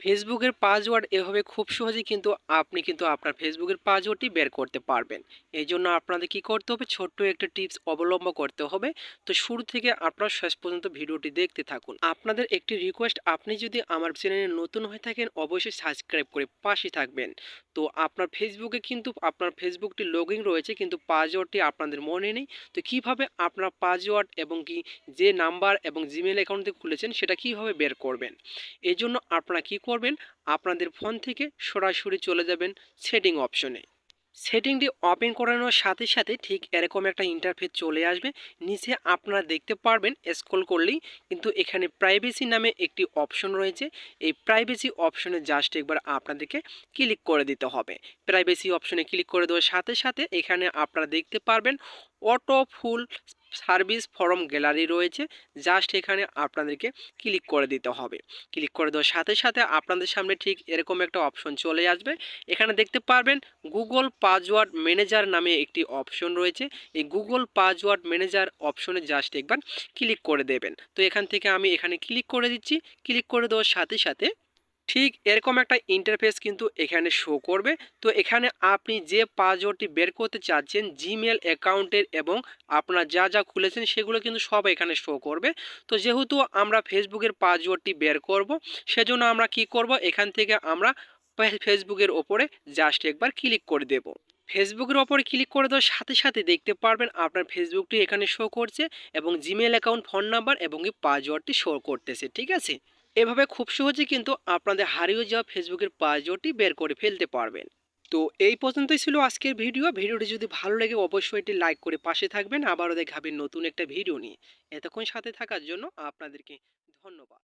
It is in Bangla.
ফেসবুকের পাসওয়ার্ড এভাবে খুব সহজেই কিন্তু আপনি কিন্তু আপনার ফেসবুকের পাসওয়ার্ডটি বের করতে পারবেন। এই জন্য আপনাদের কি করতে হবে? ছোট্ট একটা টিপস অবলম্বন করতে হবে। তো শুরু থেকে আপনার শেষ পর্যন্ত ভিডিওটি দেখতে থাকুন। আপনাদের একটি রিকোয়েস্ট আপনি যদি আমার চ্যানেলে নতুন হয়ে থাকেন, অবশ্যই সাবস্ক্রাইব করে পাশে থাকবেন। তো আপনার ফেসবুকে কিন্তু আপনার ফেসবুকটি লগ রয়েছে কিন্তু পাসওয়ার্ডটি আপনাদের মনে নেই। তো কীভাবে আপনার পাসওয়ার্ড এবং কি যে নাম্বার এবং জিমেল অ্যাকাউন্ট থেকে খুলেছেন সেটা কীভাবে বের করবেন? এজন্য জন্য আপনারা কি করবেন? আপনাদের ফোন থেকে সরাসরি চলে যাবেন সেটিং অপশনে সেটিংটি ওপেন করানোর সাথে সাথে ঠিক এরকম একটা ইন্টারফেস চলে আসবে। নিচে আপনারা দেখতে পারবেন স্ক্রল করলেই কিন্তু এখানে প্রাইভেসি নামে একটি অপশন রয়েছে। এই প্রাইভেসি অপশনে জাস্ট একবার আপনাদেরকে ক্লিক করে দিতে হবে। প্রাইভেসি অপশনে ক্লিক করে দেওয়ার সাথে সাথে এখানে আপনারা দেখতে পারবেন auto full service form gallery রয়েছে। জাস্ট এখানে আপনাদেরকে ক্লিক করে দিতে হবে। ক্লিক করে দেওয়ার সাথে সাথে আপনাদের সামনে ঠিক এরকম একটা অপশন চলে আসবে। এখানে দেখতে পারবেন গুগল পাসওয়ার্ড ম্যানেজার নামে একটি অপশন রয়েছে। এই গুগল পাসওয়ার্ড ম্যানেজার অপশনে জাস্ট একবার ক্লিক করে দেবেন। তো এখান থেকে আমি এখানে ক্লিক করে দিচ্ছি। ক্লিক করে দেওয়ার সাথে সাথে ঠিক এরকম একটা ইন্টারফেস কিন্তু এখানে শো করবে। তো এখানে আপনি যে পাসওয়ার্ডটি বের করতে চাচ্ছেন জিমেল অ্যাকাউন্টের এবং আপনার যা যা খুলেছেন সেগুলো কিন্তু সব এখানে শো করবে। তো যেহেতু আমরা ফেসবুকের পাসওয়ার্ডটি বের করব, সেজন্য আমরা কি করব? এখান থেকে আমরা ফেসবুকের ওপরে জাস্ট একবার ক্লিক করে দেব। ফেসবুকের ওপরে ক্লিক করে দেওয়ার সাথে সাথে দেখতে পারবেন আপনার ফেসবুকটি এখানে শো করছে এবং জিমেল অ্যাকাউন্ট ফোন নাম্বার এবং এই পাসওয়ার্ডটি শো করতেছে, ঠিক আছে? এভাবে খুব সহজে কিন্তু আপনাদের হারিয়ে যাওয়া ফেসবুকের পাসওয়ার্ডটি বের করে ফেলতে পারবেন। তো এই পর্যন্তই ছিল আজকের ভিডিও। ভিডিওটি যদি ভালো লাগে অবশ্যই এটি লাইক করে পাশে থাকবেন। আবারও দেখাবেন নতুন একটা ভিডিও নিয়ে। এতক্ষণ সাথে থাকার জন্য আপনাদেরকে ধন্যবাদ।